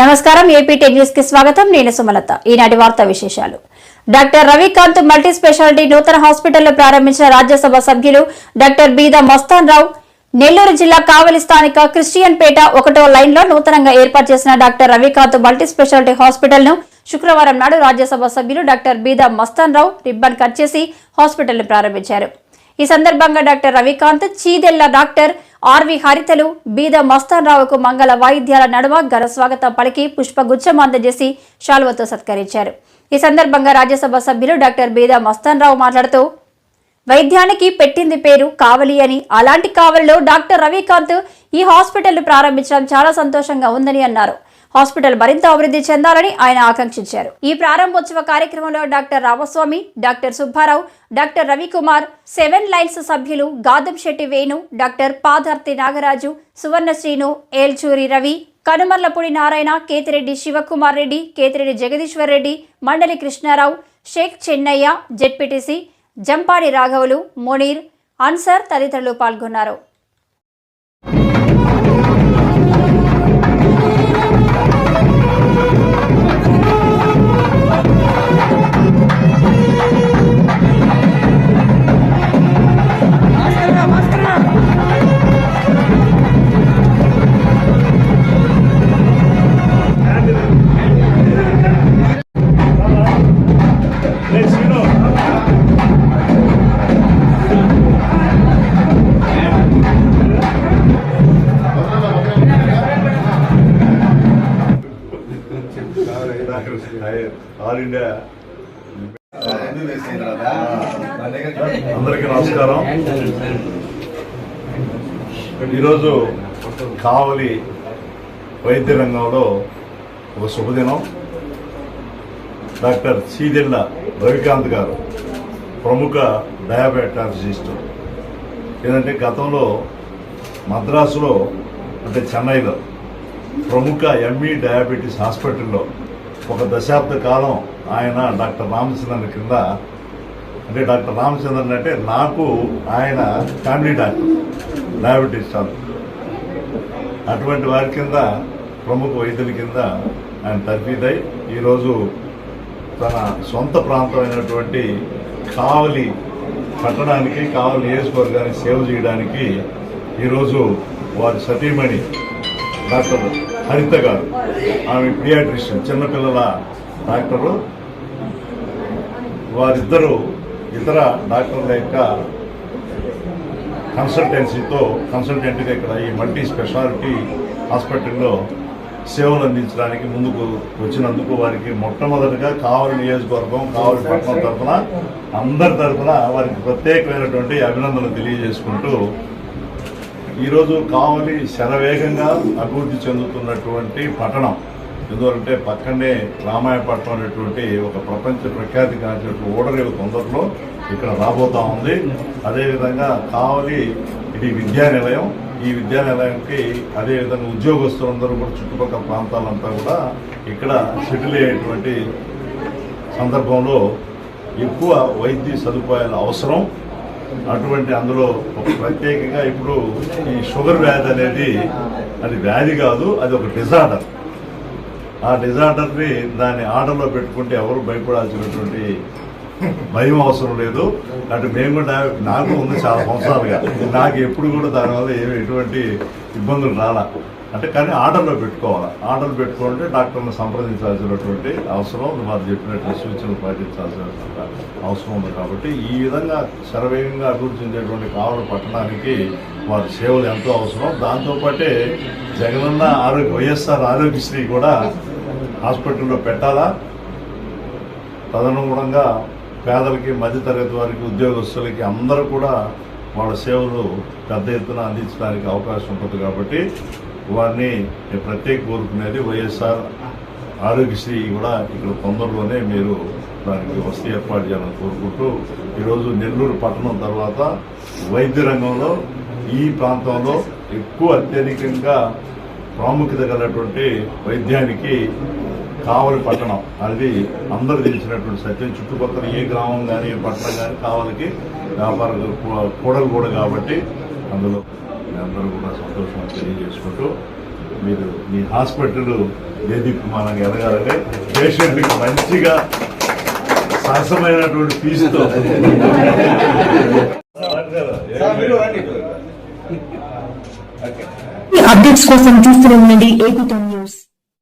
నమస్కారం AP ten న్యూస్కి స్వాగతం. నేను సుమలత. ఈనాటి వార్తా విశేషాలు. డాక్టర్ రవికాంత్ మల్టీ స్పెషాలిటీ నూతన హాస్పిటల్ ప్రారంభించిన రాజ్యసభ సభ్యులు డాక్టర్ బీదా మస్తాన్ రావు నెల్లూరు జిల్లా కావలి స్థానిక క్రిస్టియన్ పేట ఒకటో లైన్లో నూతనంగా ఏర్పాటు చేసిన డాక్టర్ రవికాంత్ మల్టీ స్పెషాలిటీ హాస్పిటల్ను శుక్రవారం నాడు రాజ్యసభ సభ్యులు doctor Beeda Mastan Rao ribbon cut చేసి హాస్పిటల్ను ప్రారంభించారు. ఈ సందర్భంగా doctor Ravikanth Chidella doctor RV హరితలు Beeda Mastan రావుకు మంగళ వాయిద్యాల నడుమ ఘన స్వాగతం పలికి పుష్పగుచ్చం అందజేసి శాల్వతో సత్కరించారు. ఈ సందర్భంగా రాజ్యసభ సభ్యులు డాక్టర్ బీద మస్తాన్ రావు మాట్లాడుతూ వైద్యానికి పెట్టింది పేరు కావలి అని. అలాంటి కావలిలో డాక్టర్ రవికాంత్ ఈ హాస్పిటల్ ప్రారంభించడం చాలా సంతోషంగా ఉందని అన్నారు. హాస్పిటల్ మరింత అభివృద్ధి చెందాలని ఆయన ఆకాంక్షించారు. ఈ ప్రారంభోత్సవ కార్యక్రమంలో doctor Ramaswamy doctor Subbarao doctor Ravikumar seven lines సభ్యులు గాదం శెట్టి వేణు డాక్టర్ పాదార్తి నాగరాజు సువర్ణ శ్రీను ఏల్చూరి రవి కనుమర్లపూడి నారాయణ కేతిరెడ్డి శివకుమార్ రెడ్డి కేతిరెడ్డి జగదీశ్వర్ రెడ్డి మండలి కృష్ణారావు షేక్ చెన్నయ్య జెడ్పీటీసీ జంపాడి రాఘవులు మునీర్ అన్సర్ తదితరులు పాల్గొన్నారు. ఆల్ ఇండియా అందరికీ నమస్కారం. ఈరోజు కావలి వైద్య రంగంలో ఒక శుభదినం. డాక్టర్ సీదిళ్ళ రవికాంత్ గారు ప్రముఖ డయాబెటాలజిస్టు. ఏంటంటే గతంలో మద్రాసులో అంటే చెన్నైలో ప్రముఖ ఎంఈ డయాబెటీస్ హాస్పిటల్లో ఒక దశాబ్ద కాలం ఆయన డాక్టర్ రామచంద్రన్ కింద అంటే డాక్టర్ రామచంద్రన్ అంటే నాకు ఆయన ఫ్యామిలీ డాక్టర్ డయాబెటీస్ డాక్టర్. అటువంటి వారి కింద ప్రముఖ వైద్యుల కింద ఆయన తర్ఫీదై ఈరోజు తన సొంత ప్రాంతమైనటువంటి కావలి కట్టడానికి కావలి నియోజకవర్గానికి సేవ చేయడానికి ఈరోజు వారి సతీమణి డాక్టర్ హరిత గారు. ఆమె పియాట్రిషియన్ చిన్నపిల్లల డాక్టరు. వారిద్దరూ ఇతర డాక్టర్ల యొక్క కన్సల్టెన్సీతో కన్సల్టెంట్గా ఇక్కడ ఈ మల్టీ స్పెషాలిటీ హాస్పిటల్లో సేవలు అందించడానికి ముందుకు వచ్చినందుకు వారికి మొట్టమొదటిగా కావలి నియోజకవర్గం కావలి పట్టణం తరఫున అందరి తరఫున వారికి ప్రత్యేకమైనటువంటి అభినందనలు తెలియజేసుకుంటూ ఈరోజు కావలి శరవేగంగా అభివృద్ధి చెందుతున్నటువంటి పట్టణం. ఎందుకంటే పక్కనే రామాయపట్నం అనేటువంటి ఒక ప్రపంచ ప్రఖ్యాతి కాల్చినటువంటి ఓడరేవు తొందరలో ఇక్కడ రాబోతా ఉంది. అదేవిధంగా కావలి ఇది విద్యానిలయం. ఈ విద్యానిలయానికి అదేవిధంగా ఉద్యోగస్తులందరూ కూడా చుట్టుపక్కల ప్రాంతాలంతా కూడా ఇక్కడ సెటిల్ అయ్యేటువంటి సందర్భంలో ఎక్కువ వైద్య సదుపాయాల అవసరం. అటువంటి అందులో ఒక ప్రత్యేకంగా ఇప్పుడు ఈ షుగర్ వ్యాధి అనేది అది వ్యాధి కాదు అది ఒక డిజార్డర్. ఆ డిజార్డర్ని దాన్ని ఆర్డర్లో పెట్టుకుంటే ఎవరు భయపడాల్సినటువంటి భయం అవసరం లేదు. అటు మేము కూడా నాకు ఉంది చాలా సంవత్సరాలుగా. నాకు ఎప్పుడు కూడా దానివల్ల ఏమి ఎటువంటి ఇబ్బందులు రాలా. అంటే కానీ ఆర్డర్లో పెట్టుకోవాలి. ఆర్డర్ పెట్టుకుంటే డాక్టర్ని సంప్రదించాల్సినటువంటి అవసరం వారు చెప్పినట్టు సూచనలు పాటించాల్సిన అవసరం ఉంది కాబట్టి ఈ విధంగా శరవేగంగా అభివృద్ధి చెందేటువంటి కావలి పట్టణానికి వారి సేవలు ఎంతో అవసరం. దాంతోపాటే జగనన్న ఆరోగ్య వైఎస్ఆర్ ఆరోగ్యశ్రీ కూడా హాస్పిటల్లో పెట్టాలా? తదనుగుణంగా పేదలకి మధ్యతరగతి వారికి ఉద్యోగస్తులకి అందరూ కూడా వాళ్ళ సేవలు పెద్ద ఎత్తున అందించడానికి అవకాశం ఉంటుంది కాబట్టి వారిని ప్రత్యేక కోరుకునేది వైఎస్ఆర్ ఆరోగ్యశ్రీ కూడా ఇక్కడ తొందరలోనే మీరు దానికి వసతి ఏర్పాటు చేయాలని కోరుకుంటూ ఈరోజు నెల్లూరు పట్టణం తర్వాత వైద్య రంగంలో ఈ ప్రాంతంలో ఎక్కువ అత్యధికంగా ప్రాముఖ్యత గలటువంటి వైద్యానికి కావలి పట్టణం అది అందరూ తెలిసినటువంటి సత్యం. చుట్టుపక్కల ఏ గ్రామం కానీ ఏ పట్టణం కానీ కావలికి వ్యాపార కూడలు కూడా కాబట్టి అందులో అందరూ కూడా సంతోషం తెలియజేసుకుంటూ మీరు మీ హాస్పిటల్ దేదీప్యమానంగా ఎదగాలంటే పేషెంట్కి మంచిగా సహసమైనటువంటి ఫీజుతో. అప్డేట్స్ కోసం చూస్తూనే ఉండండి. AP news.